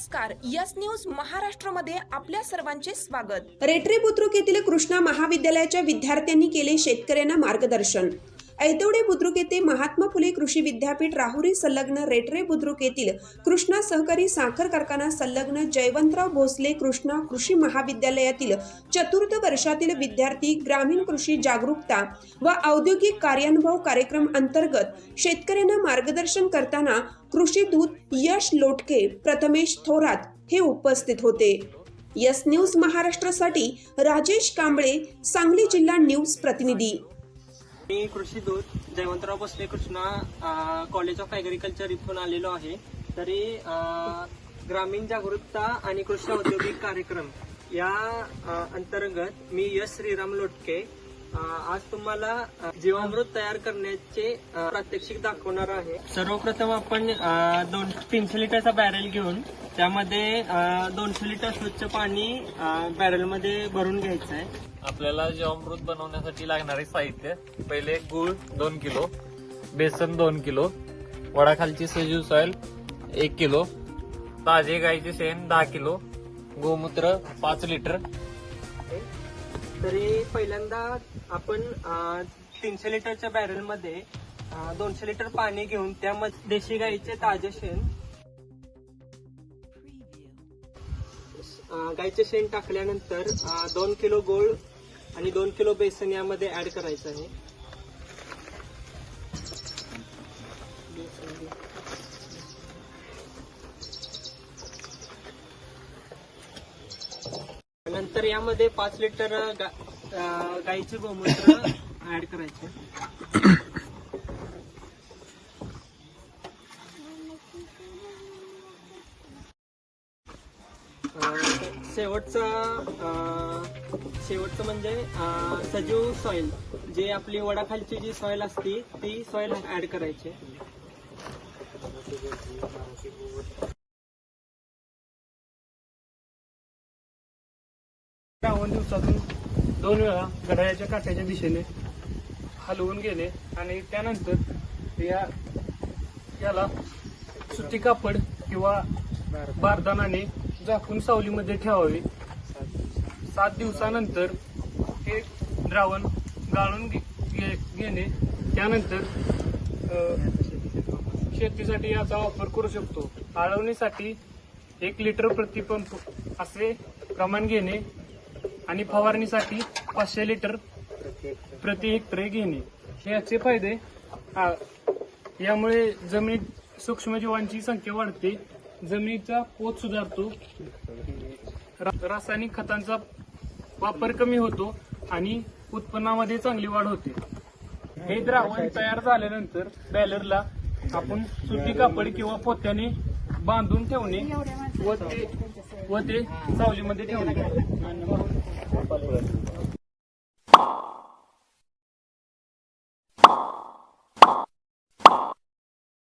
नमस्कार yes news महाराष्ट्रमध्ये आपल्या सर्वांचे स्वागत. रेटरे बुद्रुक येथील कृष्णा महाविद्यालयाच्या विद्यार्थ्यांनी केले शेतकऱ्यांना मार्गदर्शन. ऐतवडे बुद्रुक येथे महात्मा फुले कृषी विद्यापीठ राहुरी संलग्न रेटरे बुद्रुक येथील कृष्णा सहकारी साखर कारखाना संलग्न जयवंतराव भोसले कृष्णा कृषी महाविद्यालयातील चतुर्थ वर्षातील विद्यार्थी ग्रामीण कृषी जागरूकता व औद्योगिक कार्यानुभव कार्यक्रम अंतर्गत शेतकऱ्यांना मार्गदर्शन करताना कृषी दूत यश लोटके प्रथमेश थोरात हे उपस्थित होते. यस न्यूज महाराष्ट्रासाठी राजेश कांबळे सांगली जिल्हा न्यूज प्रतिनिधी. मी कृषी दूत Jaywantrao Bhosale Krishna college of agriculture इथून आलेलो आहे. तरी ग्रामीण जागरूकता आणि कृषी औद्योगिक कार्यक्रम या अंतर्गत मी यश श्रीराम लोटके आज तुम्हाला जीवामृत तयार करण्याचे प्रात्यक्षिक दाखवणार आहे. सर्वप्रथम आपण दोन तीनशे लिटरचा बॅरल घेऊन त्यामध्ये दोनशे लिटर स्वच्छ पाणी बॅरेलमध्ये भरून घ्यायचं आहे. आपल्याला जीवामृत बनवण्यासाठी लागणारे साहित्य पहिले गूळ दोन किलो बेसन दोन किलो वडाखालची सजीव सॉइल एक किलो ताजे गाईचे शेण दहा किलो गोमूत्र पाच लिटर तरी पहिल्यांदा आपण तीनशे लिटरच्या बॅरलमध्ये दोनशे लिटर पाणी घेऊन त्यामध्ये देशी गाईचे ताजे शेण गाईचे शेण टाकल्यानंतर दोन किलो गोळ आणि दोन किलो बेसन यामध्ये ऍड करायचं आहे. नंतर यामध्ये पाच लिटर गा- गाईचे गोमूत्र ऍड करायचे. शेवटचं शेवटचा शेवटचं म्हणजे सजीव सॉइल. जे आपली वडाखालची जी सॉइल असती ती सॉइल ऍड करायची. श्रावण दिवसातून दोन वेळा घड्याळ्याच्या काट्याच्या दिशेने हलवून गेले आणि त्यानंतर या याला सुती कापड किंवा बारदानाने झाकून सावलीमध्ये ठेवावे. सात दिवसानंतर हे द्रावण गाळून घे- घेणे. त्यानंतर शेतीसाठी याचा वापर करू शकतो. आळवणीसाठी एक लिटर प्रतिपंप असे प्रमाण घेणे. आणि फवारणीसाठी पाचशे लिटर प्रति हेक्टरी घेणे. याचे फायदे यामुळे जमिनीत सूक्ष्मजीवांची संख्या वाढते. जमिनीचा पोत सुधारतो. रासायनिक खतांचा वापर कमी होतो आणि उत्पन्नामध्ये चांगली वाढ होते. हे द्रावण तयार झाल्यानंतर बॅलरला आपण सुटी कापड किंवा पोत्याने बांधून ठेवणे व ते व ते सावलीमध्ये ठेवणे. 放进来。